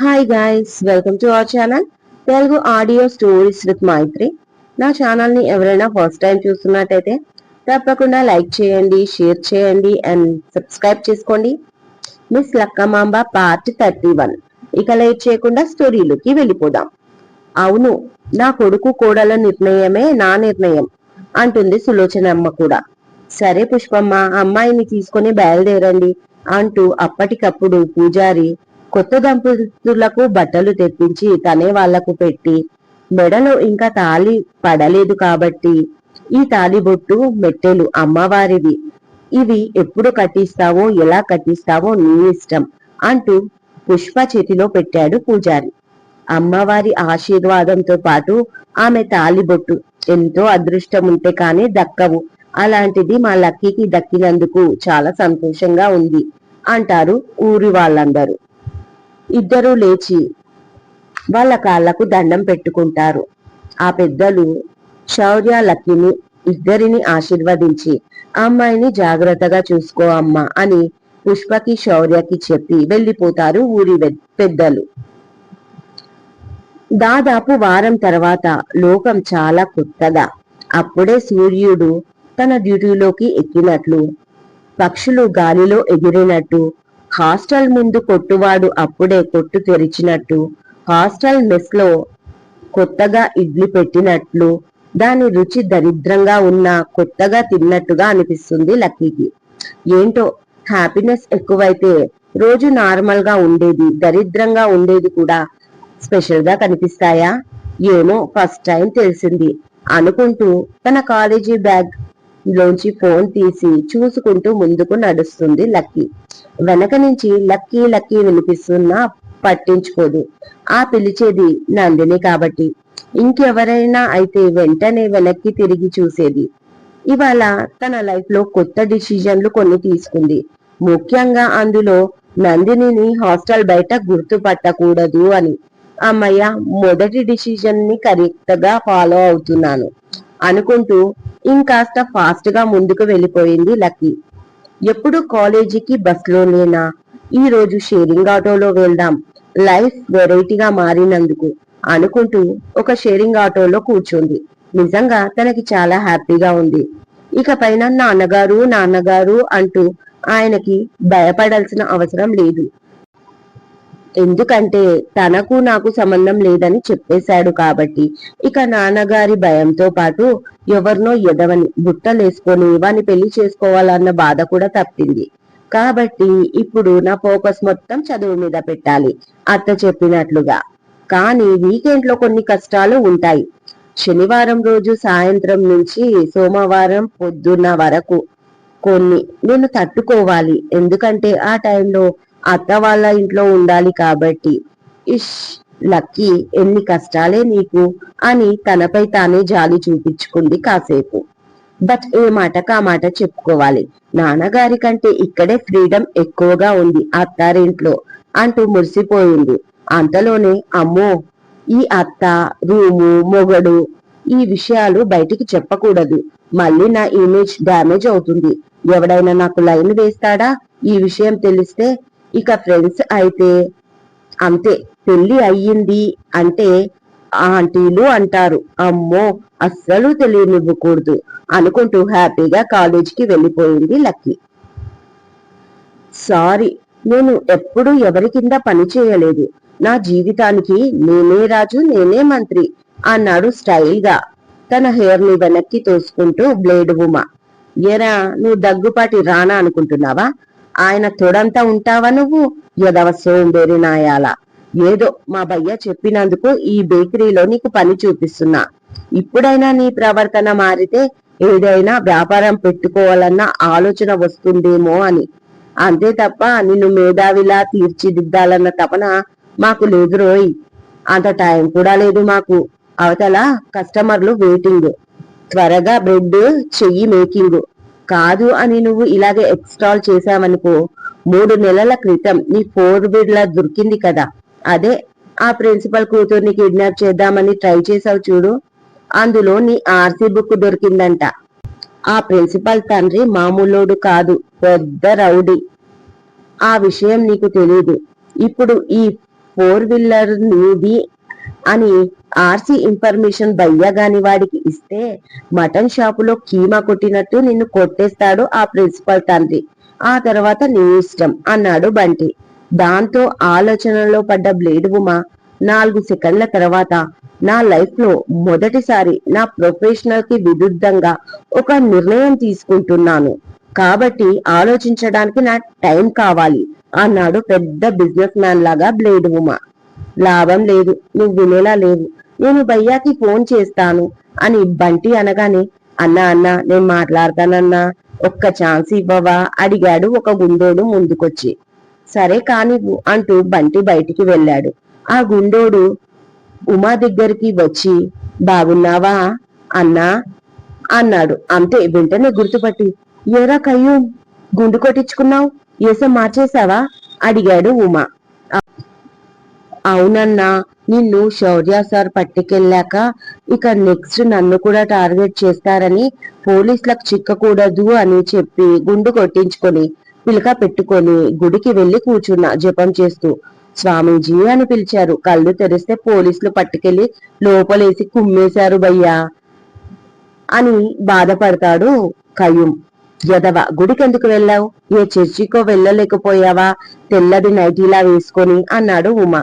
Hi guys welcome to our channel Telugu audio stories with Maithri నా ఛానల్ని ఎవరైనా first time చూస్తున్నట్టయితే తప్పకుండా లైక్ చేయండి షేర్ చేయండి అండ్ సబ్స్క్రైబ్ చేసుకోండి. Miss Lakkamamba part thirty one ఇక లేట్ చేయకుండా స్టోరీలోకి వెళ్ళిపోదాం. అవును నా కొడుకు కోడల నిర్ణయమే నా నిర్ణయం అంటుంది సులోచనమ్మ కూడా. సరే పుష్పమ్మ అమ్మాయిని తీసుకొని బయలుదేరండి అంటూ అప్పటికప్పుడు పూజారి కొత్త దంపతులకు బట్టలు తెప్పించి తనే వాళ్ళకు పెట్టి మెడలో ఇంకా తాళి పడలేదు కాబట్టి ఈ తాలిబొట్టు మెట్టెలు అమ్మవారివి. ఇవి ఎప్పుడు కట్టిస్తావో ఎలా కట్టిస్తావో నీ ఇష్టం అంటూ పుష్ప చేతిలో పెట్టాడు పూజారి. అమ్మవారి ఆశీర్వాదంతో పాటు ఆమె తాలిబొట్టు ఎంతో అదృష్టం ఉంటే కానీ దక్కవు. అలాంటిది మా లక్కీకి దక్కినందుకు చాలా సంతోషంగా ఉంది అంటారు ఊరి వాళ్ళందరూ. ఇద్దరూ లేచి వాళ్ళ కాళ్ళకు దండం పెట్టుకుంటారు. ఆ పెద్దలు శౌర్య లక్కిని ఇద్దరిని ఆశీర్వదించి అమ్మాయిని జాగ్రత్తగా చూసుకో అమ్మా అని పుష్పకి శౌర్యకి చెప్పి వెళ్ళిపోతారు ఊరి పెద్దలు. దాదాపు వారం తర్వాత లోకం చాలా కొత్తగా. అప్పుడే సూర్యుడు తన డ్యూటీలోకి ఎక్కినట్లు పక్షులు గాలిలో ఎగిరినట్టు హాస్టల్ ముందు కొట్టువాడు అప్పుడే కొట్టు తెరిచినట్టు హాస్టల్ మెస్లో కొత్తగా ఇడ్లీ పెట్టినట్లు దాని రుచి దరిద్రంగా ఉన్న కొత్తగా తిన్నట్టుగా అనిపిస్తుంది లక్కీకి. ఏంటో హ్యాపీనెస్ ఎక్కువైతే రోజు నార్మల్గా ఉండేది దరిద్రంగా ఉండేది కూడా స్పెషల్గా కనిపిస్తాయా? ఏమో ఫస్ట్ టైం తెలిసింది. అనుకుంటూ తన కాలేజీ బ్యాగ్ లోంచి ఫోన్ తీసి చూసుకుంటూ ముందుకు నడుస్తుంది లక్కీ. వెనక నుంచి లక్కీ లక్కీ వినిపిస్తున్నా పట్టించుకోదు. ఆ పిలిచేది నందిని కాబట్టి. ఇంకెవరైనా అయితే వెంటనే వెనక్కి తిరిగి చూసేది. ఇవాళ తన లైఫ్లో కొత్త డిసిజన్లు కొన్ని తీసుకుంది. ముఖ్యంగా అందులో నందినిని హాస్టల్ బయట గుర్తుపట్టకూడదు అని. అమ్మయ్య మొదటి డిసిజన్ని కరెక్ట్గా ఫాలో అవుతున్నాను అనుకుంటూ ఇంకాస్త ఫాస్ట్గా ముందుకు వెళ్ళిపోయింది లక్కీ. ఎప్పుడు కాలేజీకి బస్లోనేనా ఈ రోజు షేరింగ్ ఆటోలో వెళ్దాం. లైఫ్ వెరైటీగా మారినందుకు అనుకుంటూ ఒక షేరింగ్ ఆటోలో కూర్చుంది. నిజంగా తనకి చాలా హ్యాపీగా ఉంది. ఇక పైన నాన్నగారు నాన్నగారు అంటూ ఆయనకి భయపడాల్సిన అవసరం లేదు. ఎందుకంటే తనకు నాకు సంబంధం లేదని చెప్పేశాడు కాబట్టి ఇక నాన్నగారి భయంతో పాటు ఎవరినో ఎదవని బుట్టలేసుకొని వాని పెళ్ళి చేసుకోవాలన్న బాధ కూడా తప్పింది. కాబట్టి ఇప్పుడు నా ఫోకస్ మొత్తం చదువు మీద పెట్టాలి అత్త చెప్పినట్లుగా. కానీ వీకెండ్లో కొన్ని కష్టాలు ఉంటాయి. శనివారం రోజు సాయంత్రం నుంచి సోమవారం పొద్దున్న వరకు కొన్ని నేను తట్టుకోవాలి. ఎందుకంటే ఆ టైంలో అత్త వాళ్ళ ఇంట్లో ఉండాలి కాబట్టి. ఇష్ లక్కీ ఎన్ని కష్టాలే నీకు? అని తనపై తానే జాలి చూపించుకుంది కాసేపు. బట్ ఏ మాట కా మాట చెప్పుకోవాలి. నాన్నగారి కంటే ఇక్కడే ఫ్రీడమ్ ఎక్కువగా ఉంది అత్తారింట్లో అంటూ మురిసిపోయింది. అంతలోనే అమ్మో! ఈ అత్త రూము మొగడు ఈ విషయాలు బయటికి చెప్పకూడదు. మళ్ళీ నా ఇమేజ్ డ్యామేజ్ అవుతుంది. ఎవడైనా నాకు లైన్ వేస్తాడా? ఈ విషయం తెలిస్తే ఇక ఫ్రెండ్స్ అయితే అంతే పెళ్ళి అయ్యింది అంటే ఆంటీలు అంటారు. అమ్మో అస్సలు తెలియనివ్వకూడదు అనుకుంటూ హ్యాపీగా కాలేజీకి వెళ్ళిపోయింది లక్కీ. సారీ నేను ఎప్పుడు ఎవరి కింద పని చేయలేదు. నా జీవితానికి నేనే రాజు నేనే మంత్రి అన్నాడు స్టైల్గా తన హెయిర్ని వెనక్కి తోసుకుంటూ బ్లేడ్ ఉమా. ఎరా నువ్వు దగ్గుపాటి రానా అనుకుంటున్నావా? ఆయన తొడంతా ఉంటావా నువ్వు? యదవ సోంబేరి నాయాల. ఏదో మా భయ్య చెప్పినందుకు ఈ బేకరీలో నీకు పని చూపిస్తున్నా. ఇప్పుడైనా నీ ప్రవర్తన మారితే ఏదైనా వ్యాపారం పెట్టుకోవాలన్న ఆలోచన వస్తుందేమో అని. అంతే తప్ప నిన్ను మేధావిలా తీర్చిదిద్దాలన్న తపన మాకు లేదు రోయ్. అంత టైం కూడా లేదు మాకు. అవతల కస్టమర్లు వెయిటింగ్. త్వరగా బ్రెడ్ చెయ్యి మేకింగ్. కాదు అని నువ్వు ఇలాగే ఎక్స్టాల్ చేశావనుకో మూడు నెలల క్రితం నీ ఫోర్ బిడ్లా దొరికింది కదా. అదే ఆ ప్రిన్సిపల్ కూతుర్ని కిడ్నాప్ చేద్దామని ట్రై చేసావు చూడు. అందులో నీ ఆర్సీ బుక్ దొరికిందంట. ఆ ప్రిన్సిపల్ తండ్రి మామూలోడు కాదు పెద్ద రౌడీ. ఆ విషయం నీకు తెలీదు. ఇప్పుడు ఈ ఫోర్ వీలర్ నీది అని ఆర్సీ ఇన్ఫర్మేషన్ బయ్యగాని వాడికి ఇస్తే మటన్ షాపులో కీమా కొట్టినట్టు నిన్ను కొట్టేస్తాడు ఆ ప్రిన్సిపల్ తండ్రి. ఆ తర్వాత నీ ఇష్టం అన్నాడు బంటి. దాంతో ఆలోచనలో పడ్డ బ్లేడ్ ఉమా నాలుగు సెకండ్ల తర్వాత నా లైఫ్లో మొదటిసారి నా ప్రొఫెషనల్కి విరుద్ధంగా ఒక నిర్ణయం తీసుకుంటున్నాను. కాబట్టి ఆలోచించడానికి నా టైం కావాలి అన్నాడు పెద్ద బిజినెస్ మ్యాన్ లాగా బ్లేడ్ ఉమా లాభం లేదు నువ్వు వినేలా లేవు నేను భయ్యాకి ఫోన్ చేస్తాను అని బంటి అనగానే అన్నా అన్నా నేను మాట్లాడతానన్నా ఒక్క ఛాన్స్ ఇవ్వవా? అడిగాడు ఒక గుండోడు ముందుకొచ్చి. సరే కానివ్వు అంటూ బంటి బయటికి వెళ్ళాడు. ఆ గుండోడు ఉమా దగ్గరికి వచ్చి బాగున్నావా? అన్నా అన్నాడు. అంతే వెంటనే గుర్తుపట్టి. ఎరా కయ్యూ గుండు కొట్టించుకున్నావు? ఏసం మార్చేశావా? అడిగాడు ఉమా. అవునన్నా నిన్ను శౌర్య సార్ పట్టుకెళ్ళాక ఇక నెక్స్ట్ నన్ను కూడా టార్గెట్ చేస్తారని పోలీసులకు చిక్కకూడదు అని చెప్పి గుండు కొట్టించుకొని పిలక పెట్టుకొని గుడికి వెళ్ళి కూర్చున్నా జపం చేస్తూ. స్వామీజీ అని పిలిచారు. కళ్ళు తెరిస్తే పోలీసులు పట్టుకెళ్ళి లోపలేసి కుమ్మేశారు భయ్యా అని బాధపడతాడు కయ్యూం. యదవ గుడికెందుకు వెళ్ళావు? ఏ చర్చికో వెళ్ళలేకపోయావా? తెల్లది నైటీలా వేసుకొని అన్నాడు ఉమా.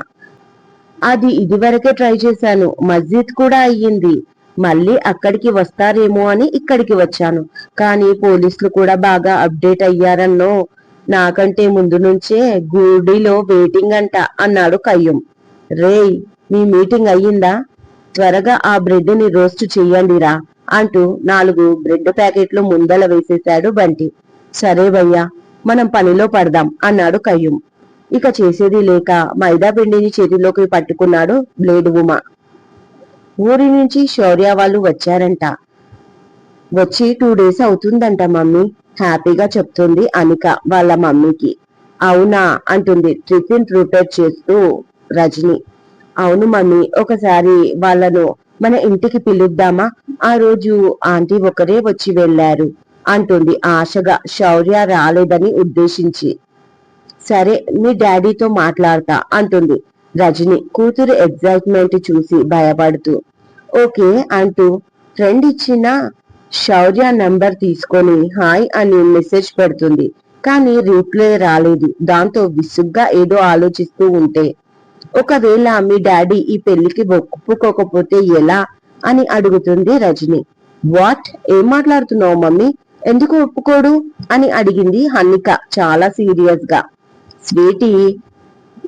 అది ఇదివరకే ట్రై చేశాను. మస్జిద్ కూడా అయ్యింది. మళ్ళీ అక్కడికి వస్తారేమో అని ఇక్కడికి వచ్చాను. కానీ పోలీసులు కూడా బాగా అప్డేట్ అయ్యారన్నో. నాకంటే ముందు నుంచే గుడిలో వెయిటింగ్ అంట అన్నాడు కయ్యం రేయ్ మీ మీటింగ్ అయ్యిందా? త్వరగా ఆ బ్రెడ్ని రోస్ట్ చెయ్యండిరా అంటూ నాలుగు బ్రెడ్ ప్యాకెట్లు ముందల వేసేశాడు బంటి. సరే భయ్యా మనం పనిలో పడదాం అన్నాడు కయ్యం ఇక చేసేది లేక మైదాపిండిని చేతిలోకి పట్టుకున్నాడు బ్లేడ్ ఉమా. ఊరి నుంచి శౌర్య వాళ్ళు వచ్చారంట. వచ్చి టూ డేస్ అవుతుందంట మమ్మీ హ్యాపీగా చెప్తుంది అనిక వాళ్ళ మమ్మీకి. అవునా అంటుంది టిఫిన్ ప్రిపేర్ చేస్తూ రజని. అవును మమ్మీ ఒకసారి వాళ్ళను మన ఇంటికి పిలుద్దామా? ఆ రోజు ఆంటీ ఒకరే వచ్చి వెళ్ళారు అంటుంది ఆశగా. శౌర్య రాలేదని ఉద్దేశించి. సరే మీ డాడీతో మాట్లాడతా అంటుంది. రజని కూతురు ఎగ్జైట్మెంట్ చూసి భయపడుతూ. ఓకే అంటూ ఫ్రెండ్ ఇచ్చిన శౌర్య నంబర్ తీసుకొని హాయ్ అని మెసేజ్ పెడుతుంది. కానీ రిప్లై రాలేదు. దాంతో విసుగ్గా ఏదో ఆలోచిస్తూ ఉంటే ఒకవేళ మీ డాడీ ఈ పెళ్ళికి ఒప్పుకోకపోతే ఎలా అని అడుగుతుంది రజని. వాట్ ఏం మాట్లాడుతున్నావు మమ్మీ? ఎందుకు ఒప్పుకోడు? అని అడిగింది హన్నిక చాలా సీరియస్గా. స్వీటీ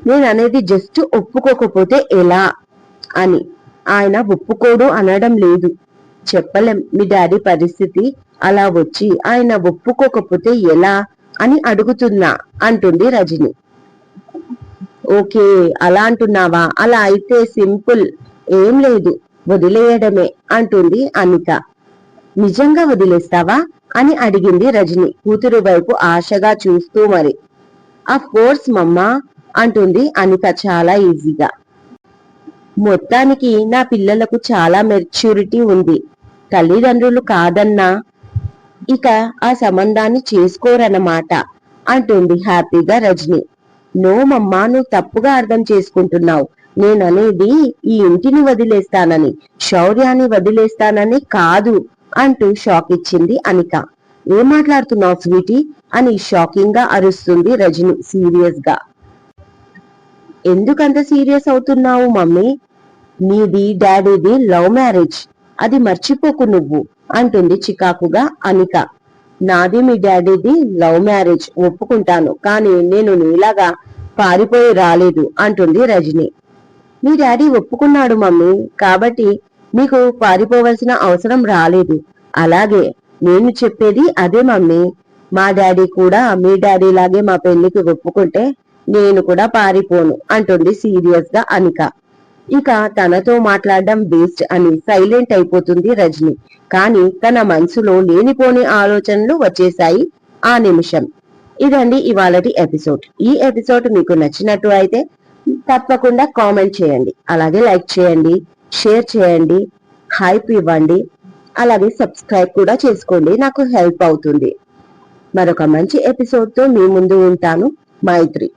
నేను అనేది జస్ట్ ఒప్పుకోకపోతే ఎలా అని. ఆయన ఒప్పుకోడు అనడం లేదు. చెప్పలేం మీ డాడీ పరిస్థితి అలా వచ్చి ఆయన ఒప్పుకోకపోతే ఎలా అని అడుగుతున్నా అంటుంది రజని. ఓకే అలా అంటున్నావా? అలా అయితే సింపుల్ ఏం లేదు వదిలేయడమే అంటుంది అనిత. నిజంగా వదిలేస్తావా? అని అడిగింది రజని కూతురు వైపు ఆశగా చూస్తూ మరి. అఫ్ కోర్స్ మమ్మా అంటుంది అనిత చాలా ఈజీగా. మొత్తానికి నా పిల్లలకు చాలా మెచ్యూరిటీ ఉంది. తల్లిదండ్రులు కాదన్నా ఇక ఆ సంబంధాన్ని చేసుకోరన్నమాట అంటుంది హ్యాపీగా రజని. నో మమ్మా నువ్వు తప్పుగా అర్థం చేసుకుంటున్నావు. నేననేది ఈ ఇంటిని వదిలేస్తానని శౌర్యాన్ని వదిలేస్తానని కాదు అంటూ షాక్ ఇచ్చింది అనిక ఏం మాట్లాడుతున్నావు స్వీటీ? అని షాకింగ్గా అరుస్తుంది రజని సీరియస్గా ఎందుకంత సీరియస్ అవుతున్నావు మమ్మీ? నీది డాడీది లవ్ మ్యారేజ్. అది మర్చిపోకు నువ్వు అంటుంది చికాకుగా అనిక. నాది మీ డాడీది లవ్ మ్యారేజ్ ఒప్పుకుంటాను కానీ నేను నీలాగా పారిపోయి రాలేదు అంటుంది రజని. మీ డాడీ ఒప్పుకున్నాడు మమ్మీ కాబట్టి మీకు పారిపోవలసిన అవసరం రాలేదు. అలాగే నేను చెప్పేది అదే మమ్మీ మా డాడీ కూడా మీ డాడీ లాగే మా పెళ్ళికి ఒప్పుకుంటే నేను కూడా పారిపోను అంటుంది సీరియస్గా అనిక. ఇక తనతో మాట్లాడడం వేస్ట్ అని సైలెంట్ అయిపోతుంది రజని. కానీ తన మనసులో లేనిపోని ఆలోచనలు వచ్చేశాయి ఆ నిమిషం. ఇదండి ఇవాళటి ఎపిసోడ్ ఈ ఎపిసోడ్ మీకు నచ్చినట్టు అయితే తప్పకుండా కామెంట్ చేయండి. అలాగే లైక్ చేయండి షేర్ చేయండి హైప్ ఇవ్వండి. అలాగే సబ్స్క్రైబ్ కూడా చేసుకోండి. నాకు హెల్ప్ అవుతుంది. మరొక మంచి ఎపిసోడ్తో మీ ముందు ఉంటాను. మైత్రి.